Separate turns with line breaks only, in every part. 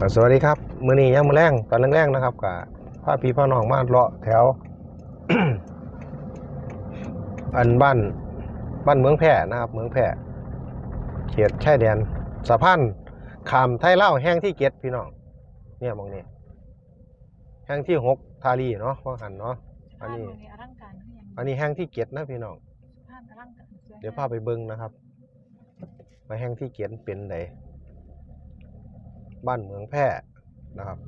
ก็สวัสดีครับมื้อนี้ยังมื้อแรงตอนแรงๆนะครับก็พาพี่พาน้องมาเลาะแถว อันบ้านบ้านเมืองแพร่นะครับ เมืองแพร่เขตชายแดนสะพานข้ามไทยลาวแห่งที่เจ็ดพี่น้องเนี่ยหมองนี้แห่งที่หกทารีเนาะว่าหันเนาะอันนี้
ภาพมันอลังการคือหยัง
อันนี้แห่งที่เจ็ดนะพี่น้อง
ภาพอลังการสวย
เดี๋ยวพาไปเบิ่งนะครับมาแห่งที่เกียนเป็นได บ้านเมืองแพร่นะครับ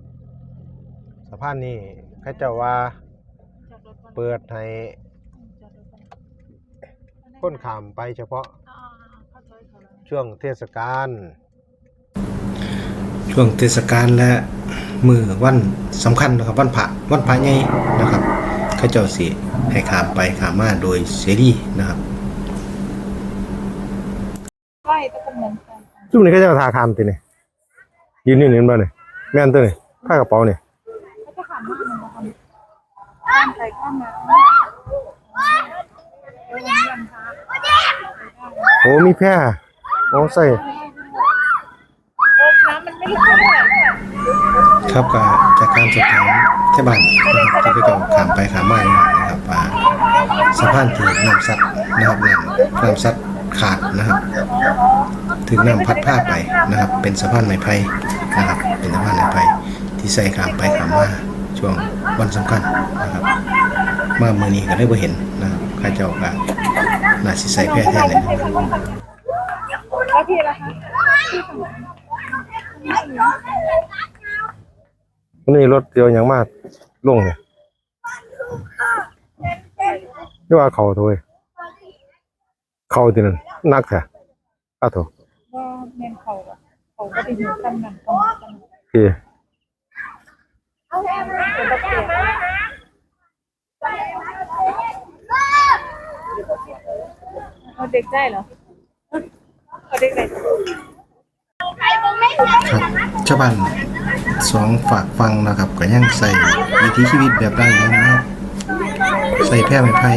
สะพานนี้เขาเจ้าว่า
จอดรถก่อน
เปิดให้
จอดรถก่อน
คนข้ามไปเฉพาะ
อ่าๆเข้าซอยเขาแล้ว
ช่วงเทศกาล
ช่วงเทศกาลและมือวันสำคัญนะครับวันพระวันพระใหญ่นะครับเข้าเจ้าสิให้ขามไปขามมาโดยเสรีนะครับ
ไหว้ตะกุมเหมือนกัน
ช่วงนี้เขาเจ้าทาข้ามตีนี่ยืนอ ยู่นี่เห็นบ่เนี่ยแม่นตัวนี่ผ้ากระเป๋านี่
เขาจะขามมากมันมาทำข้ามไปข้ามมาข้ามมาเออวันนี้วันพระ
โอ้มีแพร่โอ้ใส่
โอ้น้ำมันไม่ลึกเท่าไหร่
ครับก็จากการสอบถามที่บ้านนะครับที่เขาเจ้าขามไปขามมานะครับว่าสะพานที่น้ำซัดนะครับน้ำน้ำซัด ขาดนะครับ ถึงน้ำพัดผ้าไปนะครับ เป็นสะพานไม้ไผ่นะครับ เป็นสะพานไม้ไผ่ที่ใส่ขามไปขามมาช่วงวันสำคัญนะครับมาเมื่อนี้ก็ได้บ่เห็นนะครับข้าเจ้าก็น่าสิใส่แพร่แท้เลย
แล้วพี่ล่ะคะ
นี่รถเดียวยังมากลงเนี่ยนี่ว่าเขาโถย เขาที่นั่นนักแท้อ้าวโถ
ว่าเมนเขาอะเขาก็ไปอยู่กันนั่นกันนั่นกัน
โอเค
เป็นตะเกียบเอาเด็กได้เหรอเอาเด็กได้
ครับชาวบ้านสองฝากฟังนะครับก็ยังใส่วิถีชีวิตแบบดั้งเดิมนะครับใส่แพร่ไม้ไผ่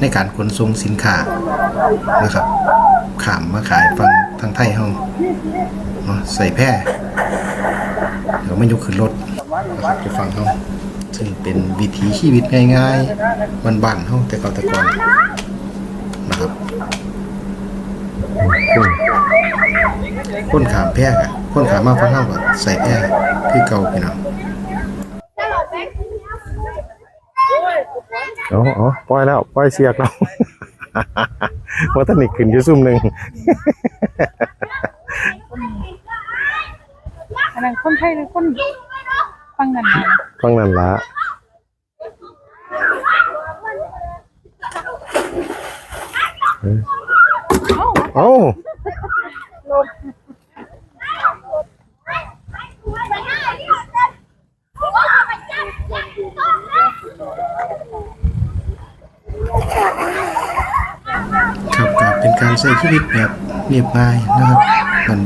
ในการขนส่งสินค้า นะครับขามมาขายฟังทางไทยเฮาเนาะใส่แพร่เดี๋ยวไม่ยกขึ้นรถนะครับจะฟังเฮาซึ่งเป็นวิถีชีวิตง่ายๆบ้านๆเฮาแต่เก่าแต่ก่อนนะครับคนขามแพร่กะคนขามมาฟังเฮาก็ใส่แพร่คือเก่าพี่น้อง
อ๋ออ๋อปล่อยแล้ว ปล่อยเสียกแล้ว ว่าท่านนี่ขึ้นอยู่ซุ่มหนึ่ง
อันนั้นคนไทยหรือคนฟังกันมา
ฟังนั่นละเอ้ยเอ้า
ครับก็เป็นการ ใช้ชีวิตแบบเรียบง่ายนะครับ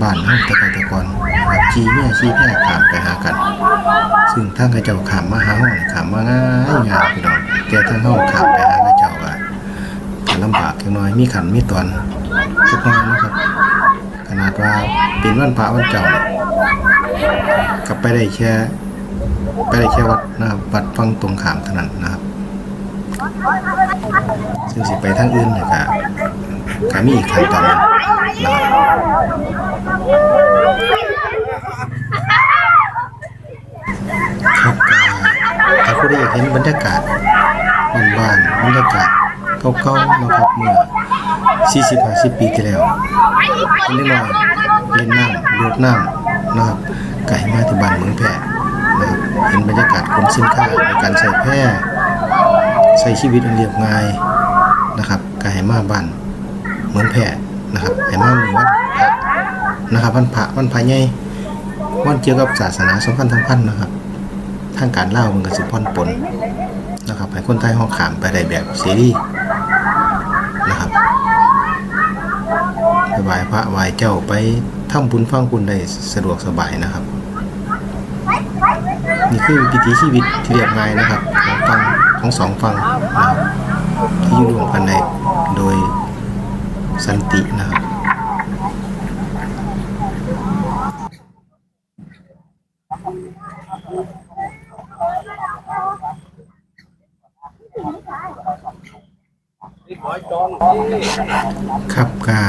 บ้านๆเฮาแต่เก่แต่ก่อนแบบจีเมียชี้แพร่ขามไปหากัน ซึ่งทางเขาเจ้าขามมาหาเฮานี่ขามมาง่ายง่ายพี่น้องแต่ทางเฮาขามไปหาเขาเจ้าก็ก็ลำบากจักน่อยมีขันมีตอนจักหน่อยนะครับ ขนาดว่าเป็นวันพระวันเจ้าเนี่ยก็ไปได้แค่ไปได้แค่วัดนะครับวัดฟังตรงขามเท่านั้นนะครับ ซึ่งสิไปทางอื่นเนี่ยก็ ก็มีขั้นตอนหนึ่งนะครับครับก็ถ้าผู้ใดอยากเห็นบรรยากาศบ้านๆบรรยากาศเก่าๆนะครับเมื่อ40-50 ปีที่แล้วเป็นเล็กน้อยเล่นน้ำโดดน้ำนะครับไก่มาที่บ้านเมืองแพร่นะครับเห็นบรรยากาศขนสินค้าในการใส่แพร่ใช้ชีวิตอันเรียบง่ายนะครับก็ให้มาบ้าน เหมือนแพร่นะครับให้มามือวันพระนะครับวันพระวันพระใหญ่วันเกี่ยวกับศาสนาสำคัญสำคัญนะครับ ทางการเล่ามันก็สิพ่อนปนนะครับให้คนไทยห้องขามไปได้แบบเสรีส์นะครับไปไหว้พระไหว้เจ้าไปทำบุญฟังบุญได้สะดวกสบายนะครับ นี่คือวิถีชีวิตที่เรียบง่ายนะครับ ของฟังของสองฝั่งนะครับที่อยู่รวมกันใน สันตินะครับครับกา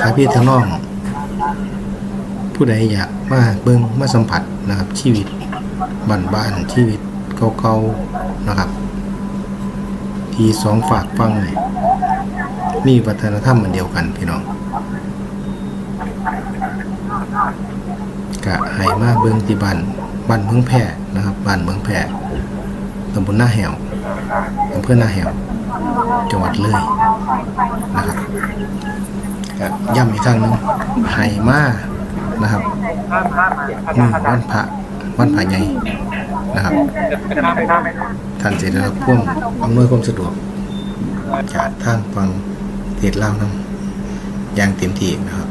ถ้าพี่ทั้งน้อง ผู้ใดอยากมาเบิ่งมาสัมผัสนะครับ ชีวิตบ้านๆชีวิตเก่าๆนะครับ ที่สองฝากฟังเนี่ย มีวัฒนธรรมเหมือนเดียวกันพี่น้องกะให้มาเบิ่งที่บ้านบ้านเมืองแพร่นะครับบ้านเมืองแพร่ตำบลหน้าแหวอำเภอหน้าแหวจังหวัดเลยนะครับก็ย้ำอีกครั้งนึงให้มานะครับมือวันพระวันพระใหญ่นะครับท่านจะได้รับความอำนวยความสะดวกจากทางฟัง เทศลาน้ำอย่างเต็มที่นะครับ